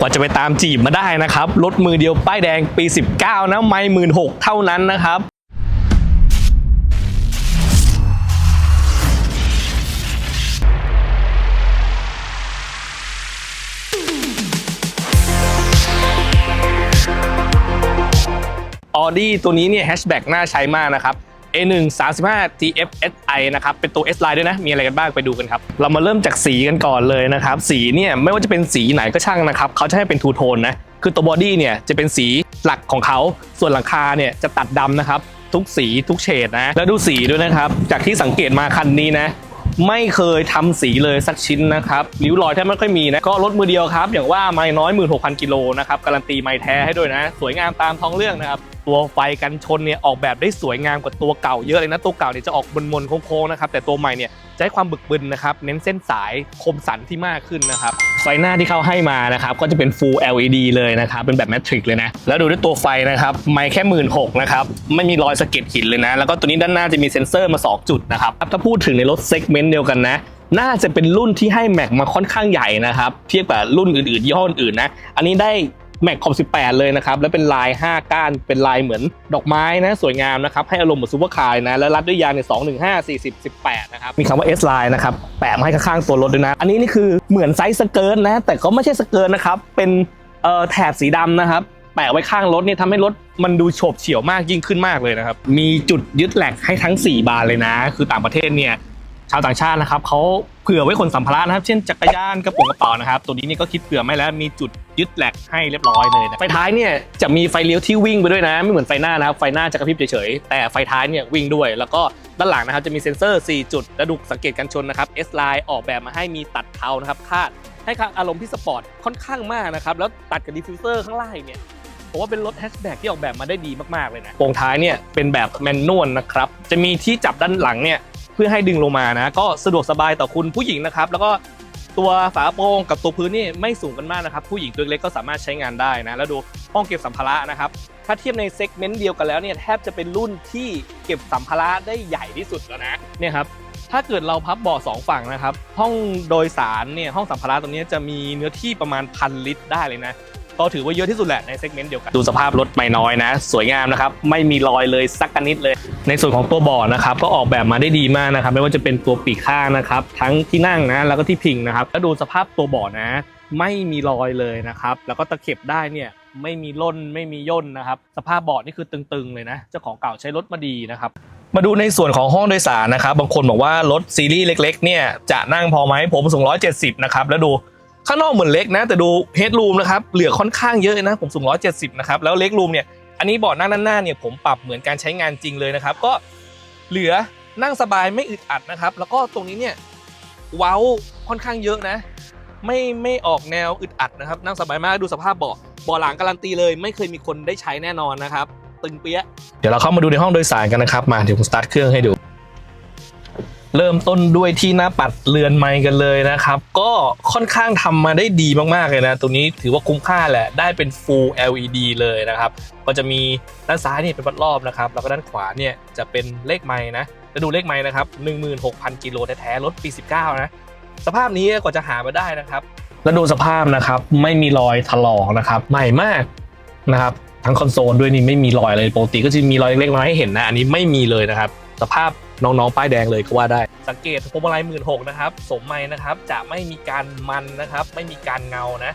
กว่าจะไปตามจีบมาได้นะครับ รถมือเดียวป้ายแดงปี 19 นะไม่หมื่นหกเท่านั้นนะครับออดี้ตัวนี้เนี่ยแฮชแบ็กน่าใช้มากนะครับ A1 35 TFSI นะครับ เป็นตัว S line ด้วยนะ มีอะไรกันบ้างไปดูกันครับ เรามาเริ่มจากสีกันก่อนเลยนะครับ สีเนี่ยไม่ว่าจะเป็นสีไหนก็ช่างนะครับ เขาจะให้เป็นทูโทนนะ คือตัวบอดี้เนี่ยจะเป็นสีหลักของเขา ส่วนหลังคาเนี่ยจะตัดดำนะครับ ทุกสีทุกเฉดนะ แล้วดูสีด้วยนะครับ จากที่สังเกตมาคันนี้นะไม่เคยทำสีเลยสักชิ้นนะครับริ้วรอยแทบไม่ค่อยมีนะ ก็รถมือเดียวครับ อย่างว่าไม่น้อย 16,000 กิโลนะครับ การันตีไม่แท้ให้ด้วยนะ สวยงามตามท้องเรื่องนะครับ ตัวไฟกันชนเนี่ยออกแบบได้สวยงามกว่าตัวเก่าเยอะเลยนะตัวเก่าเนี่ยจะออกมนๆโค้งๆนะครับแต่ตัวใหม่เนี่ยจะให้ความบึกบึนนะครับเน้นเส้นสายคมสันที่มากขึ้นนะครับไฟหน้าที่เขาให้มานะครับก็จะเป็น Full LED เลยนะครับเป็นแบบแมทริกเลยนะแล้วดูด้วยตัวไฟนะครับไม่แค่หมื่นหกนะครับไม่มีรอยสะเก็ดหินเลยนะแล้วก็ตัวนี้ด้านหน้าจะมีเซ็นเซอร์มา 2 จุดนะครับถ้าพูดถึงในรถเซกเมนต์เดียวกันนะน่าจะเป็นรุ่นที่ให้แม็กมาค่อนข้างใหญ่นะครับ เทียบกับรุ่นอื่นๆยี่ห้ออื่นนะ อันนี้ได้ แม็กคอม18 เลยนะครับ แล้วเป็นลาย 5 ก้าน เป็นลายเหมือนดอกไม้นะ สวยงามนะครับ ให้อารมณ์เหมือนซูเปอร์คาร์นะ แล้วรัดด้วยยางเนี่ย215 40 18 นะครับ มีคำว่า S line นะครับ แปะมาให้ข้างๆตัวรถด้วยนะ อันนี้นี่คือเหมือนไซส์สเกิร์ตนะ แต่ก็ไม่ใช่สเกิร์ตนะครับ เป็นเอ่อแถบสีดำนะครับ แปะไว้ข้างรถเนี่ยทำให้รถมันดูโฉบเฉี่ยวมากยิ่งขึ้นมากเลยนะครับ มีจุดยึดแหลกให้ทั้ง 4 บานเลยนะ คือต่างประเทศเนี่ย ชาวต่างชาตินะครับเขาเผื่อไว้ขนสัมภาระนะครับ เช่นจักรยานกระโปรงกระเป๋านะครับ ตัวนี้นี่ก็คิดเผื่อไม่แล้วมีจุดยึดแหลกให้เรียบร้อยเลยนะไฟท้ายเนี่ยจะมีไฟเลี้ยวที่วิ่งไปด้วยนะ ไม่เหมือนไฟหน้านะครับไฟหน้าจะกระพริบเฉยๆแต่ไฟท้ายเนี่ยวิ่งด้วย แล้วก็ด้านหลังนะครับจะมีเซ็นเซอร์ 4 จุดและดูสังเกตกันชนนะครับ S line ออกแบบมาให้มีตัดเทานะครับคาดให้อารมณ์ที่สปอร์ตค่อนข้างมากนะครับแล้วตัดกับดิฟฟิวเซอร์ข้างล่างเนี่ยผมว่าเป็นรถแฮชแบ็กที่ออกแบบมาได้ดีมากๆเลยนะโปรงท้ายเนี่ยเป็นแบบแมนนวลนะครับ จะมีที่จับด้านหลังเนี่ย เพื่อให้ดึงลงมานะ ก็สะดวกสบายต่อคุณผู้หญิงนะครับ แล้วก็ตัวฝาโปรงกับตัวพื้นนี่ไม่สูงกันมากนะครับ ผู้หญิงตัวเล็กก็สามารถใช้งานได้นะ แล้วดูห้องเก็บสัมภาระนะครับ ถ้าเทียบในเซกเมนต์เดียวกันแล้วเนี่ยแทบจะเป็นรุ่นที่เก็บสัมภาระได้ใหญ่ที่สุดแล้วนะเนี่ยครับถ้าเกิดเราพับเบาะสองฝั่งนะครับ ห้องโดยสารเนี่ยห้องสัมภาระตรงนี้จะมีเนื้อที่ประมาณพันลิตรได้เลยนะ ก็ถือว่าเยอะที่สุดแหละในเซกเมนต์เดียวกัน ดูสภาพรถไม่น้อยนะ สวยงามนะครับ ไม่มีรอยเลยสักนิดเลย ในส่วนของตัวเบาะนะครับ ก็ออกแบบมาได้ดีมากนะครับ ไม่ว่าจะเป็นตัวปีกข้างนะครับ ทั้งที่นั่งนะ แล้วก็ที่พิงนะครับ แล้วดูสภาพตัวเบาะนะ ไม่มีรอยเลยนะครับ แล้วก็ตะเข็บได้เนี่ยไม่มีล่นไม่มีย่นนะครับ สภาพเบาะนี่คือตึงๆเลยนะ เจ้าของเก่าใช้รถมาดีนะครับมาดูในส่วนของห้องโดยสารนะครับ บางคนบอกว่ารถซีรีส์เล็ก ๆ เนี่ยจะนั่งพอไหมผมสูง170 นะครับ แล้วดู ข้างนอกเหมือนเล็กนะ แต่ดูเฮดรูมนะครับเหลือค่อนข้างเยอะนะ ผมสูง 170 นะครับ แล้วเล็กรูมเนี่ยอันนี้เบาะนั่งด้านหน้าเนี่ยผมปรับเหมือนการใช้งานจริงเลยนะครับ ก็เหลือนั่งสบายไม่อึดอัดนะครับ แล้วก็ตรงนี้เนี่ยเว้าค่อนข้างเยอะนะ ไม่ไม่ออกแนวอึดอัดนะครับ นั่งสบายมากดูสภาพเบาะเบาะหลังการันตีเลย ไม่เคยมีคนได้ใช้แน่นอนนะครับ ตึงเปี้ยเดี๋ยวเราเข้ามาดูในห้องโดยสารกันนะครับมาเดี๋ยวผมสตาร์ทเครื่องให้ดู เริ่มต้นด้วยที่หน้าปัดเรือนไม้กันเลยนะครับ ก็ค่อนข้างทำมาได้ดีมากๆเลยนะ ตัวนี้ถือว่าคุ้มค่าแหละ ได้เป็น Full LED เลยนะครับ ก็จะมีด้านซ้ายนี่เป็นวัดรอบนะครับ แล้วก็ด้านขวาเนี่ยจะเป็นเลขไม้นะจะดูเลขไม้นะครับ 16,000 กิโลแท้ๆ รถปี 19 นะ สภาพนี้กว่าจะหามาได้นะครับ แล้วดูสภาพนะครับ ไม่มีรอยถลอกนะครับ ใหม่มากนะครับ ทั้งคอนโซลด้วยนี่ไม่มีรอยเลยปกติก็จะมีรอยเล็กๆมาให้เห็นนะ อันนี้ไม่มีเลยนะครับ สภาพ น้องๆ ป้ายแดงเลยก็ว่าได้ สังเกตพวงมาลัยหมื่นหกนะครับสมไม้นะครับจะไม่มีการมันนะครับ ไม่มีการเงานะ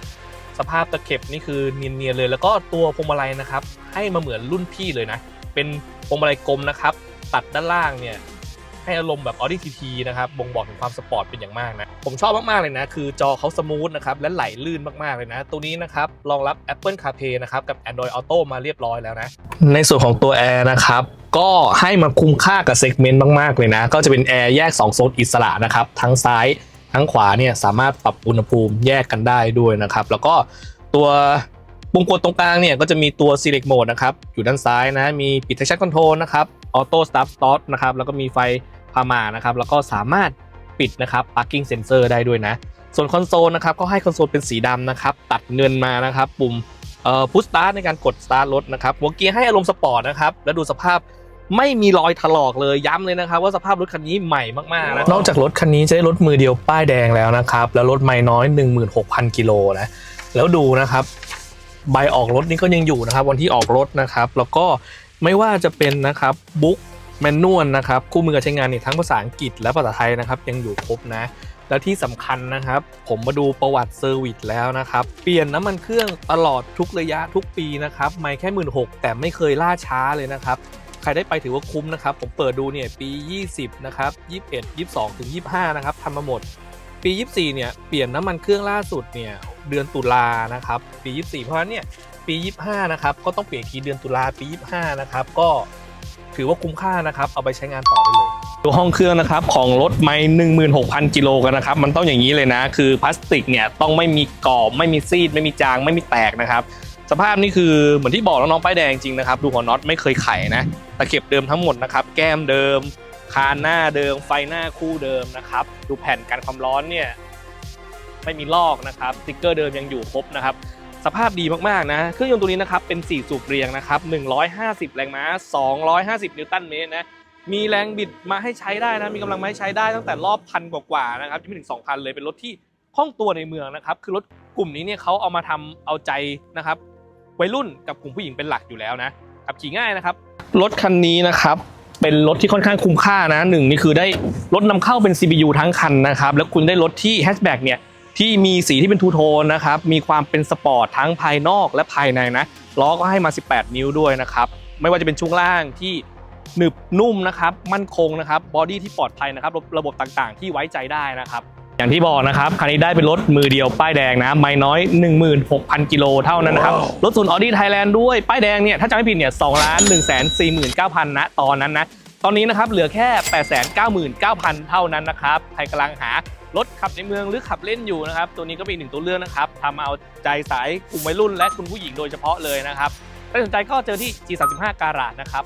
สภาพตะเข็บนี่คือเนียนๆเลย แล้วก็ตัวพวงมาลัยนะครับ ให้มาเหมือนรุ่นพี่เลยนะ เป็นพวงมาลัยกลมนะครับ ตัดด้านล่างเนี่ย ให้อารมณ์แบบ Audi TT นะครับบ่งบอกถึงความสปอร์ตเป็นอย่างมากนะ ผมชอบมาก ๆ เลยนะ คือจอเขาสมูทนะครับและไหลลื่นมาก ๆ เลยนะ ตัวนี้นะครับรองรับ Apple CarPlay นะครับกับ Android Auto มาเรียบร้อยแล้วนะ ในส่วนของตัว Air นะครับก็ให้มาคุ้มค่ากับเซกเมนต์มาก ๆ เลยนะ ก็จะเป็น Air แยก 2 โซนอิสระนะครับทั้งซ้ายทั้งขวาเนี่ยสามารถปรับอุณหภูมิแยกกันได้ด้วยนะครับแล้วก็ตัวปุ่มกดตรงกลางเนี่ยก็จะมีตัว Select Mode นะครับ อยู่ด้านซ้ายนะ มี ปิด Traction Control นะครับ Auto Start Stop นะครับ แล้วก็มีไฟ พามานะครับ แล้วก็สามารถปิดนะครับ Parking Sensor ได้ด้วยนะ ส่วนคอนโซลนะครับ ก็ให้คอนโซลเป็นสีดำนะครับ ตัดเงินมานะครับ ปุ่มเอ่อพุชสตาร์ทในการกดสตาร์ทรถนะครับ หัวเกียร์ให้อารมณ์สปอร์ตนะครับ แล้วดูสภาพไม่มีรอยถลอกเลยย้ำเลยนะครับ ว่าสภาพรถคันนี้ใหม่มากๆนะนอกจากรถคันนี้จะได้รถมือเดียวป้ายแดงแล้วนะครับ แล้วรถไม่น้อย 16,000 กิโลนะแล้วดูนะครับ ใบออกรถนี่ก็ยังอยู่นะครับ วันที่ออกรถนะครับ แล้วก็ไม่ว่าจะเป็นนะครับบุ๊ก แมนนวลนะครับคู่มือการใช้งานนี่ทั้งภาษาอังกฤษและภาษาไทยนะครับยังอยู่ครบนะ แล้วที่สำคัญนะครับ ผมมาดูประวัติเซอร์วิสแล้วนะครับ เปลี่ยนน้ำมันเครื่องตลอดทุกระยะทุกปีนะครับ ไม่แค่หมื่นหกแต่ไม่เคยล่าช้าเลยนะครับใครได้ไปถือว่าคุ้มนะครับ ผมเปิดดูเนี่ยปี 20 นะครับ 21 22 ถึง 25 นะครับทำมาหมด ปี 24 เนี่ย เปลี่ยนน้ำมันเครื่องล่าสุดเนี่ย เดือนตุลานะครับ ปี 24 เพราะฉะนั้นเนี่ย ปี 25 นะครับ ก็ต้องเปลี่ยนทีเดือนตุลาปี 25 นะครับ ก็ ถือว่าคุ้มค่านะครับ เอาไปใช้งานต่อได้เลยดูห้องเครื่องนะครับของรถไม่16,000 กิโลกันนะครับ มันต้องอย่างนี้เลยนะ คือพลาสติกเนี่ยต้องไม่มีกรอบ ไม่มีซีด ไม่มีจาง ไม่มีแตกนะครับ สภาพนี่คือเหมือนที่บอกน้องๆป้ายแดงจริงนะครับ ดูหัวน็อตไม่เคยไขนะ ตะเข็บเดิมทั้งหมดนะครับ แก้มเดิม คานหน้าเดิม ไฟหน้าคู่เดิมนะครับ ดูแผ่นกันความร้อนเนี่ยไม่มีลอกนะครับสติ๊กเกอร์เดิมยังอยู่ครบนะครับ สภาพดีมากๆนะ เครื่องยนต์ตัวนี้นะครับเป็น 4 สูบเรียงนะครับ 150 แรงม้า 250 นิวตันเมตรนะ มีแรงบิดมาให้ใช้ได้นะ มีกำลังมาให้ใช้ได้ตั้งแต่รอบพันกว่าๆนะครับยังไม่ถึง 2,000 เลย เป็นรถที่คล่องตัวในเมืองนะครับ คือรถกลุ่มนี้เนี่ยเขาเอามาทำเอาใจนะครับวัยรุ่นกับกลุ่มผู้หญิงเป็นหลักอยู่แล้วนะขับขี่ง่ายนะครับ รถคันนี้นะครับเป็นรถที่ค่อนข้างคุ้มค่านะหนึ่งนี่คือได้รถนำเข้าเป็น CPU ทั้งคันนะครับ แล้วคุณได้รถที่แฮชแบ็กเนี่ย ที่มีสีที่เป็นทูโทนนะครับ มีความเป็นสปอร์ตทั้งภายนอกและภายในนะล้อก็ให้มา 18 นิ้วด้วยนะครับ ไม่ว่าจะเป็นช่วงล่างที่หนึบนุ่มนะครับ มั่นคงนะครับบอดี้ที่ปลอดภัยนะครับ ระบบระบบต่างๆ ที่ไว้ใจได้นะครับ อย่างที่บอกนะครับคันนี้ได้เป็นรถมือเดียวป้ายแดงนะไม่น้อย 16,000 กิโลเท่านั้นนะครับ รถศูนย์ออดี้ไทยแลนด์ด้วย ป้ายแดงเนี่ยถ้าจำไม่ผิดเนี่ย2ล้าน1 4 9 0 0 0นะตอนนั้นนะ ตอนนี้นะครับเหลือแค่ 899,000 เท่านั้นนะครับใครกำลังหารถขับในเมืองหรือขับเล่นอยู่นะครับ ตัวนี้ก็เป็นอีกหนึ่งตัวเลือกนะครับทำเอาใจสายกลุ่มวัยรุ่นและคุณผู้หญิงโดยเฉพาะเลยนะครับถ้าสนใจก็เจอที่ G35 การาดนะครับ